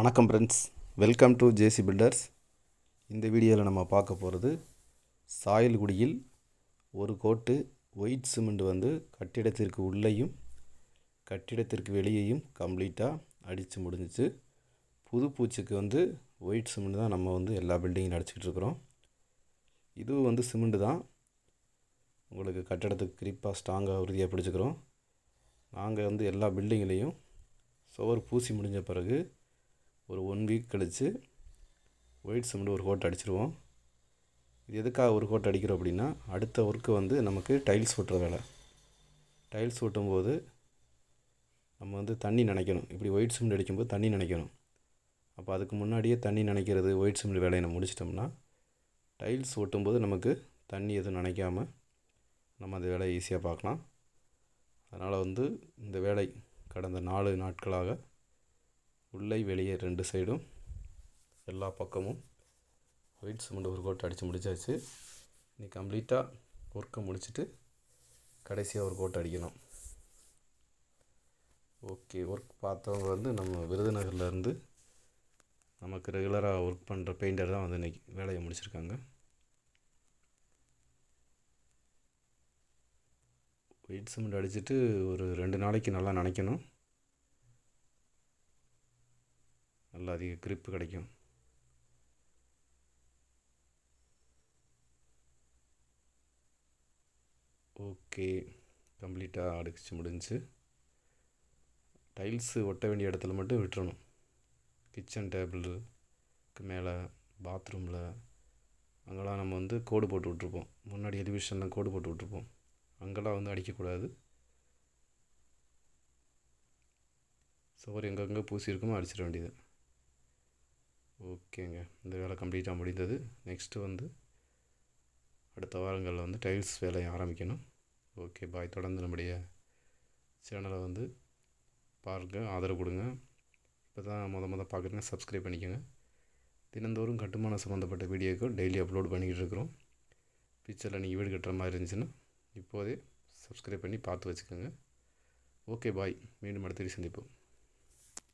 வணக்கம் friends welcome to JC builders இந்த வீடியோவில் நம்ம பார்க்க போகிறது சாயல்குடியில் ஒரு கோட்டு ஒயிட் சிமெண்ட் வந்து கட்டிடத்திற்கு உள்ளேயும் கட்டிடத்திற்கு வெளியேயும் கம்ப்ளீட்டாக அடித்து முடிஞ்சிச்சு. புது பூச்சிக்கு வந்து ஒயிட் சிமெண்ட் தான் நம்ம வந்து எல்லா பில்டிங்கும் அடிச்சிக்கிட்டு இருக்கிறோம். இதுவும் வந்து சிமெண்ட் தான். உங்களுக்கு கட்டிடத்துக்கு கிரிப்பாக ஸ்ட்ராங்காக உறுதியாக பிடிச்சிக்கிறோம். நாங்கள் வந்து எல்லா பில்டிங்லேயும் சுவர் பூசி முடிஞ்ச பிறகு ஒரு ஒன் வீக் கழித்து ஒயிட் சிமெண்ட் ஒரு கோட் அடிச்சிருவோம். இது எதுக்காக ஒரு கோட் அடிக்கிறோம் அப்படின்னா அடுத்த ஒர்க்கு வந்து நமக்கு டைல்ஸ் ஒட்டுற வேலை. டைல்ஸ் ஒட்டும்போது நம்ம வந்து தண்ணி நினைக்கணும். இப்படி ஒயிட் சிமெண்ட் அடிக்கும்போது தண்ணி நினைக்கணும். அப்போ அதுக்கு முன்னாடியே தண்ணி நினைக்கிறது ஒயிட் சிமெண்ட் வேலையை நம்ம முடிச்சிட்டோம்னா டைல்ஸ் ஒட்டும்போது நமக்கு தண்ணி எதுவும் நினைக்காம நம்ம அந்த வேலையை ஈஸியாக பார்க்கலாம். அதனால் வந்து இந்த வேலை கடந்த நாலு நாட்களாக உள்ளே வெளியே ரெண்டு சைடும் எல்லா பக்கமும் ஒயிட் சிமெண்ட் ஒரு கோட்டை அடித்து முடிச்சாச்சு. நீ கம்ப்ளீட்டாக ஒர்க்கை முடிச்சுட்டு கடைசியாக ஒரு கோட்டை அடிக்கணும். ஓகே ஒர்க் பார்த்தவங்க வந்து நம்ம விருதுநகர்லேருந்து நமக்கு ரெகுலராக ஒர்க் பண்ணுற பெயிண்டர் தான் வந்து இன்றைக்கி வேலையை முடிச்சிருக்காங்க. ஒயிட் சிமெண்ட் அடிச்சுட்டு ஒரு ரெண்டு நாளைக்கு நல்லா நினைக்கணும். நல்லா அதிக கிரிப்பு கிடைக்கும். ஓகே கம்ப்ளீட்டாக அடிச்சு முடிஞ்சு டைல்ஸு ஒட்ட வேண்டிய இடத்துல மட்டும் விட்டுறணும். கிச்சன் டேபிளுக்கு மேலே பாத்ரூமில் அங்கெல்லாம் நம்ம வந்து கோடு போட்டு விட்ருப்போம் முன்னாடி எலிவேஷனில் கோடு போட்டு விட்ருப்போம் அங்கெல்லாம் வந்து அடிக்கக்கூடாது. சுவர் எங்கெங்கே பூசி இருக்குமோ அடிச்சிட வேண்டியது. ஓகேங்க. இந்த வேலை கம்ப்ளீட்டாக முடிந்தது. நெக்ஸ்ட்டு வந்து அடுத்த வாரங்களில் வந்து டைல்ஸ் வேலையை ஆரம்பிக்கணும். ஓகே பாய் தொடர்ந்து நம்முடைய சேனலை வந்து பாருங்கள் ஆதரவு கொடுங்க. இப்போ தான் மொதல் மொதல் பார்க்குறீங்க சப்ஸ்கிரைப் பண்ணிக்கோங்க. தினந்தோறும் கட்டுமானம் சம்மந்தப்பட்ட வீடியோக்கள் டெய்லி அப்லோட் பண்ணிக்கிட்டு இருக்கிறோம். ஃபியூச்சரில் நீங்கள் வீடு கட்டுற மாதிரி இருந்துச்சுன்னா இப்போதே சப்ஸ்கிரைப் பண்ணி பார்த்து வச்சுக்கோங்க. ஓகே பாய் மீண்டும் அடுத்த சந்திப்போம்.